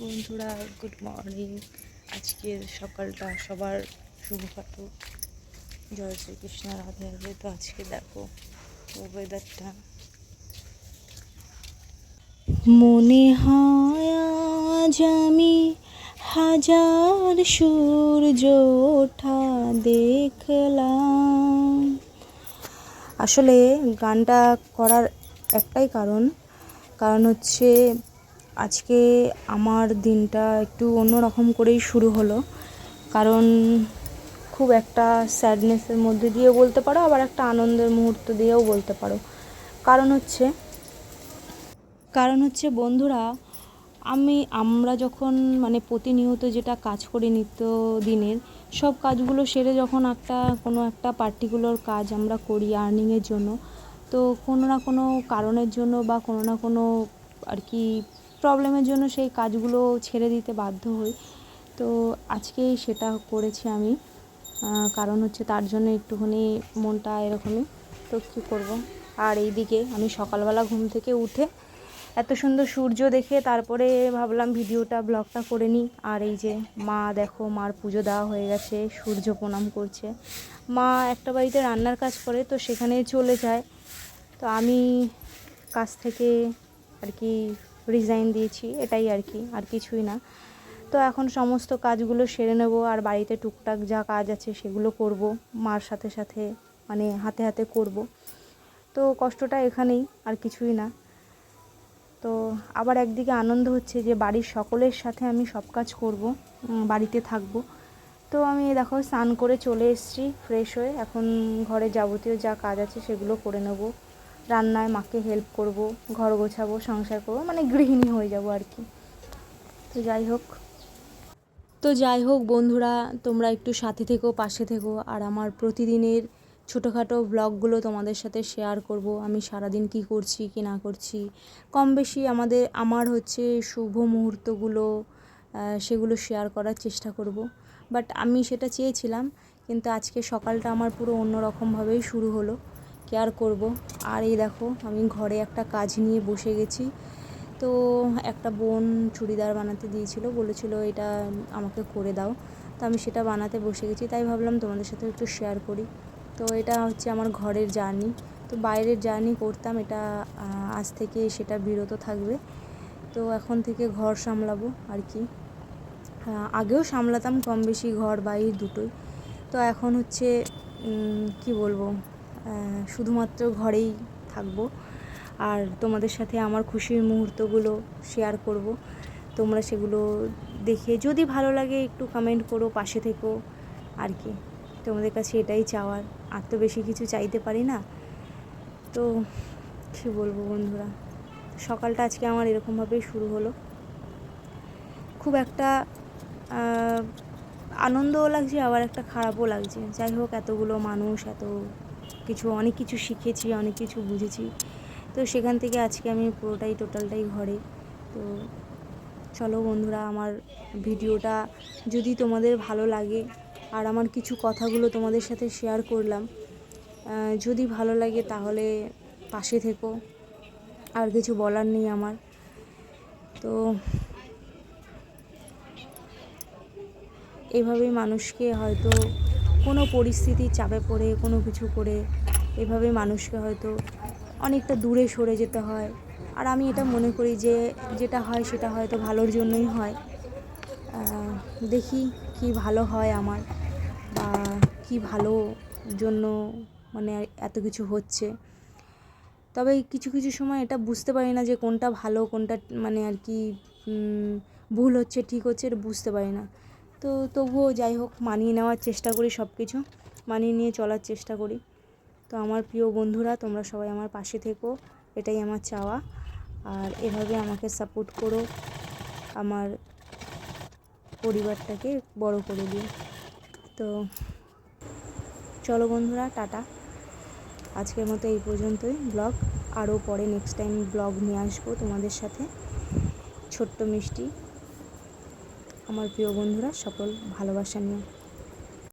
বন্ধুরা good morning আজকের সকালটা সবার শুভ কাটুক জয় শ্রীকৃষ্ণ, রাধে রাধে। তো আজকে দেখো ওয়েদারটা মনে হয় আজ আমি হাজার সূর্য ওঠা দেখলাম। আসলে গানটা করার একটাই কারণ কারণ হচ্ছে আজকে আমার দিনটা একটু অন্যরকম করেই শুরু হলো। কারণ খুব একটা স্যাডনেসের মধ্যে দিয়ে বলতে পারো, আবার একটা আনন্দের মুহূর্ত দিয়েও বলতে পারো। কারণ হচ্ছে কারণ হচ্ছে বন্ধুরা, আমি, আমরা যখন মানে প্রতিনিয়ত যেটা কাজ করি নিত্য দিনের, সব কাজগুলো সেরে যখন একটা, কোনো একটা পার্টিকুলার কাজ আমরা করি আর্নিংয়ের জন্য, তো কোনো না কোনো কারণের জন্য বা কোনো না কোনো আর কি প্রবলেমের জন্য সেই কাজগুলো ছেড়ে দিতে বাধ্য হই। তো আজকেই সেটা করেছি আমি। কারণ হচ্ছে তার জন্য একটুখানি মনটা এরকমই। তো কী করব? আর এইদিকে আমি সকালবেলা ঘুম থেকে উঠে এত সুন্দর সূর্য দেখে তারপরে ভাবলাম ভিডিওটা, ব্লগটা করে নিই। আর এই যে মা, দেখো, মার পুজো দেওয়া হয়ে গেছে, সূর্য প্রণাম করছে। মা একটা বাড়িতে রান্নার কাজ করে, তো সেখানে চলে যায়। তো আমি কাজ থেকে আর কি রিজাইন দিয়েছি, এটাই আর কি, আর কিছুই না। তো এখন সমস্ত কাজগুলো সেরে নেব, আর বাড়িতে টুকটাক যা কাজ আছে সেগুলো করব, মার সাথে সাথে মানে হাতে হাতে করব। তো কষ্টটা এখানেই, আর কিছুই না। তো আবার একদিকে আনন্দ হচ্ছে যে বাড়ির সকলের সাথে আমি সব কাজ করব বাড়িতে থাকব। তো আমি দেখো স্নান করে চলে এসেছি ফ্রেশ হয়ে। এখন ঘরে যাবতীয় যা কাজ আছে সেগুলো করে নেব। রান্নায় মাকে হেল্প করব, ঘর গোছাবো, সংসার করব মানে গৃহিণী হয়ে যাব আর কি। তো যাই হোক। তো যাই হোক বন্ধুরা, তোমরা একটু সাথে থেকো, পাশে থেকো, আর আমার প্রতিদিনের ছোটোখাটো ব্লগগুলো তোমাদের সাথে শেয়ার করব। আমি সারাদিন কি করছি, কি না করছি। কম বেশি আমাদের, আমার হচ্ছে শুভ মুহূর্তগুলো সেগুলো শেয়ার করার চেষ্টা করব। বাট আমি সেটা চেয়েছিলাম, কিন্তু আজকে সকালটা আমার পুরো অন্যরকমভাবেই শুরু হলো। কেয়ার করব? আর এই দেখো, আমি ঘরে একটা কাজ নিয়ে বসে গেছি। তো একটা বোন চুড়িদার বানাতে দিয়েছিল, বলেছিল এটা আমাকে করে দাও। তো আমি সেটা বানাতে বসে গেছি, তাই ভাবলাম তোমাদের সাথে একটু শেয়ার করি। তো এটা হচ্ছে আমার ঘরের জার্নি তো বাইরের জার্নি করতাম, এটা আজ থেকে সেটা বিরত থাকবে। তো এখন থেকে ঘর সামলাবো, আর কি। আগেও সামলাতাম, কম বেশি ঘর বাইর দুটোই। তো এখন হচ্ছে কি বলব? শুধুমাত্র ঘরেই থাকব। আর তোমাদের সাথে আমার খুশির মুহূর্তগুলো শেয়ার করব। তোমরা সেগুলো দেখে যদি ভালো লাগে একটু কমেন্ট করো, পাশে থেকো আর কি। তোমাদের কাছে এটাই চাওয়ার। আর তো বেশি কিছু চাইতে পারি না। তো কী বলব বন্ধুরা? সকালটা আজকে আমার এরকমভাবেই শুরু হলো। খুব একটা আনন্দও লাগছে, আবার একটা খারাপও লাগছে। যাই হোক, এতগুলো মানুষ, এত কিছু, অনেক কিছু শিখেছি, অনেক কিছু বুঝেছি। তো সেখান থেকে আজকে আমি পুরোটাই, টোটালটাই ঘরে। তো চলো বন্ধুরা, আমার ভিডিওটা যদি তোমাদের ভালো লাগে, আর আমার কিছু কথাগুলো তোমাদের সাথে শেয়ার করলাম যদি ভালো লাগে তাহলে পাশে থেকো, আর কিছু বলার নেই আমার। তো এভাবেই মানুষকে হয়তো কোনো পরিস্থিতির চাপে পড়ে, কোনো কিছু করে এভাবে মানুষকে হয়তো অনেকটা দূরে সরে যেতে হয়। আর আমি এটা মনে করি যে যেটা হয় সেটা হয়তো ভালোর জন্যই হয়। দেখি কি ভালো হয় আমার বা কি ভালো জন্য মানে এত কিছু হচ্ছে। তবে কিছু কিছু সময় এটা বুঝতে পারি না যে কোনটা ভালো, কোনটা মানে আর কি ভুল হচ্ছে, ঠিক হচ্ছে এটা বুঝতে পারি না। তো তবুও যাই হোক, মানিয়ে নেওয়ার চেষ্টা করি সব কিছু মানিয়ে নিয়ে চলার চেষ্টা করি। তো আমার প্রিয় বন্ধুরা, তোমরা সবাই আমার পাশে থেকো। এটাই আমার চাওয়া। আর এভাবে আমাকে সাপোর্ট করো, আমার পরিবারটাকে বড় করে দিও। তো চলো বন্ধুরা, টাটা। আজকের মতো এই পর্যন্তই ব্লগ। আরও পরে নেক্সট টাইম ব্লগ নিয়ে আসব তোমাদের সাথে। ছোট্ট মিষ্টি। আমার প্রিয় বন্ধুরা সকল ভালোবাসা নিয়ে।